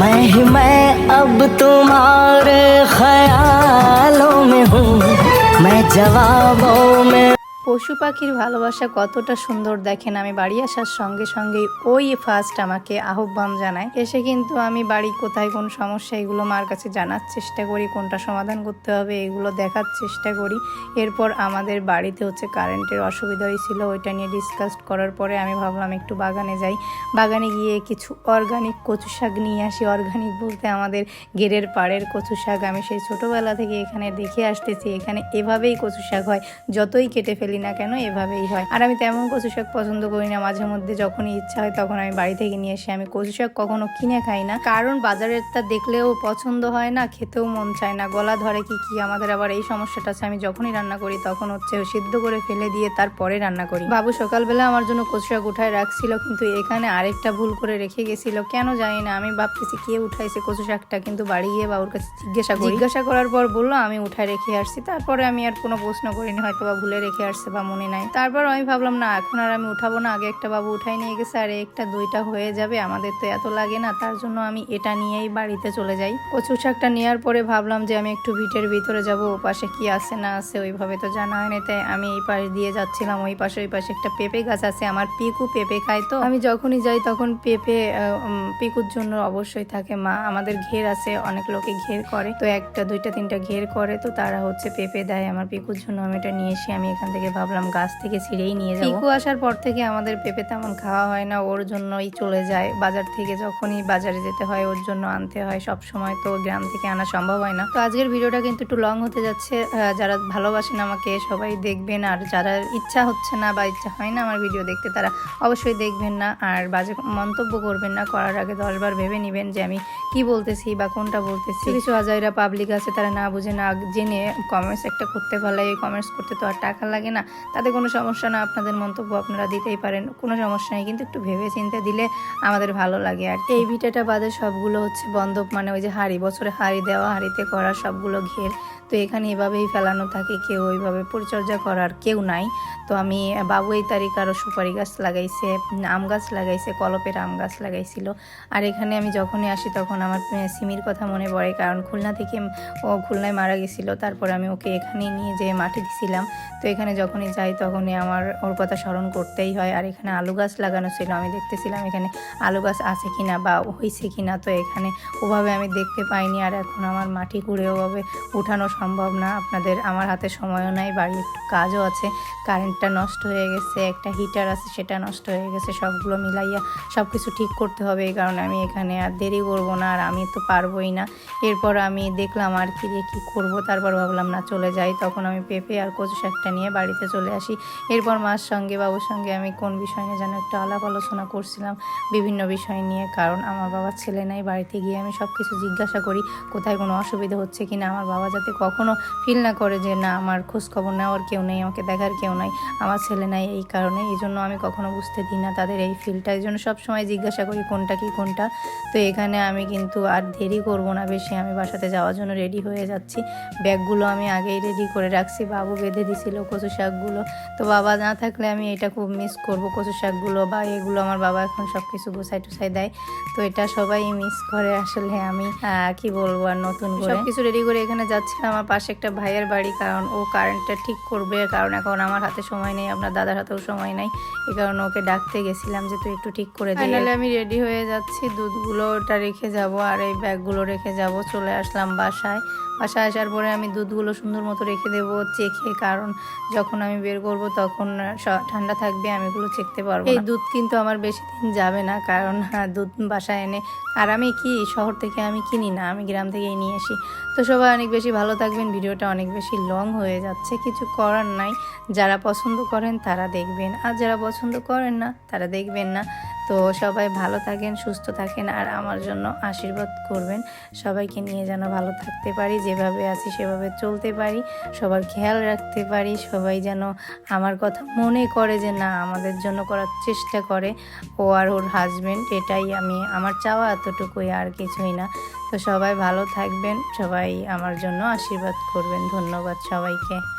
मैं ही मैं अब तुम्हारे ख्यालों में हूँ। मैं जवाबों में পশু পাখির ভালোবাসা কতটা সুন্দর দেখেন আমি বাড়ি আসার সঙ্গে সঙ্গেই ওই ফার্স্ট আমাকে আহ্বান জানায়। এসে কিন্তু আমি বাড়ি কোথায় কোন সমস্যা এগুলো মার কাছে জানার চেষ্টা করি, কোনটা সমাধান করতে হবে এগুলো দেখার চেষ্টা করি। এরপর আমাদের বাড়িতে হচ্ছে কারেন্টের অসুবিধা হয়েছিল ওইটা নিয়ে ডিসকাস করার পরে আমি ভাবলাম একটু বাগানে যাই। বাগানে গিয়ে কিছু অর্গানিক কচু শাক নিয়ে আসি। অর্গানিক বলতে আমাদের গেরের পাড়ের কচু শাক। আমি সেই ছোটোবেলা থেকে এখানে দেখে আসতেছি, এখানে এভাবেই কচু শাক হয়। যতই কেটে ফেলি না কেন, এভাবেই হয়। আর আমি তেমন কচু শাক পছন্দ করি না। মাঝে মধ্যে যখনই ইচ্ছা হয় তখন আমি বাড়ি থেকে নিয়ে এসে আমি কচু শাক কখনো কিনে খাই না। কারণ বাজারেরটা দেখলেও পছন্দ হয় না, খেতেও মন চায় না। গলা ধরে কি কি? আমাদের আবার এই সমস্যাটা আছে। আমি যখনই রান্না করি তখন হচ্ছে সিদ্ধ করে ফেলে দিয়ে তারপরে রান্না করি। বাবু সকালবেলা আমার জন্য কচু শাক উঠায় রাখছিল, কিন্তু এখানে আরেকটা ভুল করে রেখে গেছিল। কেন জানি না। আমি ভাবতেছি কে উঠাইছে কচু শাকটা? কিন্তু বাড়ি গিয়ে বাবুর কাছে জিজ্ঞাসা করি। জিজ্ঞাসা করার পর বলল, আমি উঠায় রেখে আসছি। তারপরে আমি আর কোনো প্রশ্ন করিনি। হয়তো বা ভুলে রেখে আসছে। বা মনে নাই। তারপর আমি ভাবলাম, না, এখন আর আমি উঠাবো না। আগে একটা বাবু উঠাই নিয়ে গেছে, আর একটা দুইটা হয়ে যাবে। আমাদের তো এত লাগে না, তার জন্য আমি এটা নিয়েই বাড়িতে চলে যাই। কচু শাকটা নেওয়ার পরে ভাবলাম যে আমি একটু ভিটের ভিতরে যাব, ও পাশে কি আছে না আছে ওইভাবে তো জানা হয়নি তাই আমি এই পাশ দিয়ে যাচ্ছিলাম, ওই পাশে ওই পাশে একটা পেঁপে গাছ আছে। আমার পিকু পেঁপে খায় তো। আমি যখনই যাই তখন পেঁপে পিকুর জন্য অবশ্যই থাকে। মা, আমাদের ঘের আছে, অনেক লোকে ঘের করে। তো একটা, দুইটা, তিনটা ঘের করে, তো তারা হচ্ছে পেঁপে দেয়। আমার পিকুর জন্য আমি এটা নিয়ে এসে আমি এখান থেকে ভাবলাম গাছ থেকে ছিঁড়েই নিয়ে যাব। পিকু আসার পর থেকে আমাদের পেঁপে তেমন খাওয়া হয় না ওর জন্যই চলে যায়। বাজার থেকে যখনই বাজারে যেতে হয় ওর জন্য আনতে হয়। সব সময় তো গ্রাম থেকে আনা সম্ভব হয় না। তো আজকের ভিডিওটা কিন্তু একটু লং হতে যাচ্ছে। যারা ভালোবাসেন আমাকে সবাই দেখবেন। আর যারা ইচ্ছা হচ্ছে না বা ইচ্ছা হয় না আমার ভিডিও দেখতে তারা অবশ্যই দেখবেন না। আর বাজে মন্তব্য করবেন না। করার আগে দশবার ভেবে নেবেন যে আমি কি বলতেছি বা কোনটা বলতেছি। কিছু আজাইরা পাবলিক আছে তারা না বুঝে না জেনে কমেন্টস একটা করতে পারলে এই কমেন্টস করতে তো আর টাকা লাগে না। তাতে কোনো সমস্যা না, আপনাদের মন্তব্য আপনারা দিতেই পারেন, কোনো সমস্যা নেই। কিন্তু একটু ভেবে চিন্তে দিলে আমাদের ভালো লাগে আর এই ভিটাটা বাদে সবগুলো হচ্ছে বন্ধক মানে ওই যে হাড়ি, বছরে হাড়ি দেওয়া, হাড়িতে করা সবগুলো ঘের তো এখানে এভাবেই ফেলানো থাকে, কেউ ওইভাবে পরিচর্যা করার কেউ নাই। তো আমি, বাবু এই তারিখ আরও সুপারি গাছ লাগাইছে, আম গাছ লাগাইছে, কলপের আম গাছ লাগাইছিল। আর এখানে আমি যখনই আসি তখন আমার সিমির কথা মনে পড়ে, কারণ খুলনা থেকে ও খুলনায় মারা গেছিল, তারপরে আমি ওকে এখানেই নিয়ে যেয়ে মাঠে দিছিলাম। তো এখানে যখনই যাই তখনই আমার ওর কথা স্মরণ করতেই হয়। আর এখানে আলু গাছ লাগানো ছিল, আমি দেখতেছিলাম এখানে আলু গাছ আছে কিনা বা হয়েছে কিনা, তো এখানে ওভাবে আমি দেখতে পাইনি। আর এখন আমার মাটি কুড়ে ওভাবে উঠানো সম্ভব না। আপনাদের আমার হাতে সময়ও নাই বাড়ির একটু কাজও আছে। কারেন্টটা নষ্ট হয়ে গেছে, একটা হিটার আছে সেটা নষ্ট হয়ে গেছে, সবগুলো মিলাইয়া সব কিছু ঠিক করতে হবে এই কারণে আমি এখানে আর দেরি করব না আর আমি তো পারবোই না। এরপর আমি দেখলাম আর কি দিয়ে কী করব, তারপর ভাবলাম, না, চলে যাই। তখন আমি পেঁপে আর কচু শাকটা নিয়ে বাড়িতে চলে আসি। এরপর মার সঙ্গে, বাবুর সঙ্গে আমি কোন বিষয় নিয়ে যেন একটু আলাপ আলোচনা করছিলাম, বিভিন্ন বিষয় নিয়ে। কারণ আমার বাবার ছেলে নাই, বাড়িতে গিয়ে আমি সব কিছু জিজ্ঞাসা করি, কোথায় কোনো অসুবিধা হচ্ছে কি না আমার বাবা যাতে কখনও ফিল না করে যে, না, আমার খোঁজখবর নেওয়ার কেউ নেই, আমাকে দেখার কেউ নাই, আমার ছেলে নাই এই কারণে, এই জন্য আমি কখনো বুঝতে দিই না তাদের এই ফিলটা এই জন্য সবসময় জিজ্ঞাসা করি, কোনটা কি, কোনটা? তো এখানে আমি কিন্তু আর দেরি করব না, বেশি আমি বাসাতে যাওয়ার জন্য রেডি হয়ে যাচ্ছি। ব্যাগগুলো আমি আগেই রেডি করে রাখছি। বাবু বেঁধে দিছিল কচু শাকগুলো। তো বাবা না থাকলে আমি এটা খুব মিস করব, কচু শাকগুলো বা এগুলো আমার বাবা এখন সব কিছু গোছাই টুসাই দেয়। তো এটা সবাই মিস করে আসলে আমি কি বলব আর নতুন করে। সব কিছু রেডি করে এখানে যাচ্ছিলাম, আমার পাশে একটা ভাইয়ের বাড়ি, কারণ ও কারেন্টটা ঠিক করবে, কারণ এখন আমার হাতে সময় নেই আপনার দাদার হাতেও সময় নাই। এই কারণে ওকে ডাকতে গেছিলাম যে তুই একটু ঠিক করে দিই আমি রেডি হয়ে যাচ্ছি দুধগুলো ওটা রেখে যাব আর এই ব্যাগগুলো রেখে যাব চলে আসলাম বাসায়। বাসায় আসার পরে আমি দুধগুলো সুন্দর মতো রেখে দেবো চেখে কারণ যখন আমি বের করব তখন ঠান্ডা থাকবে আমি এগুলো চেকতে পারব এই দুধ কিন্তু আমার বেশি দিন যাবে না কারণ হ্যাঁ, দুধ বাসায় এনে আর আমি কি শহর থেকে আমি কিনি না আমি গ্রাম থেকেই নিয়ে আসি। তো সবাই অনেক বেশি ভালো থাকবেন ভিডিওটা অনেক বেশি লং হয়ে যাচ্ছে কিছু করার নাই। যারা পছন্দ করেন তারা দেখবেন, আর যারা পছন্দ করেন না, তারা দেখবেন না। তো সবাই ভালো থাকেন, সুস্থ থাকেন, আর আমার জন্য আশীর্বাদ করবেন। সবাইকে নিয়ে যেন ভালো থাকতে পারি, যেভাবে আছি সেভাবে চলতে পারি, সবার খেয়াল রাখতে পারি, সবাই যেন আমার কথা মনে করে যে না, আমাদের জন্য করার চেষ্টা করে, ও আর ওর হাজবেন্ড এটাই আমি, আমার চাওয়া এতটুকুই, আর কিছুই না। তো সবাই ভালো থাকবেন, সবাই আমার জন্য আশীর্বাদ করবেন। ধন্যবাদ সবাইকে।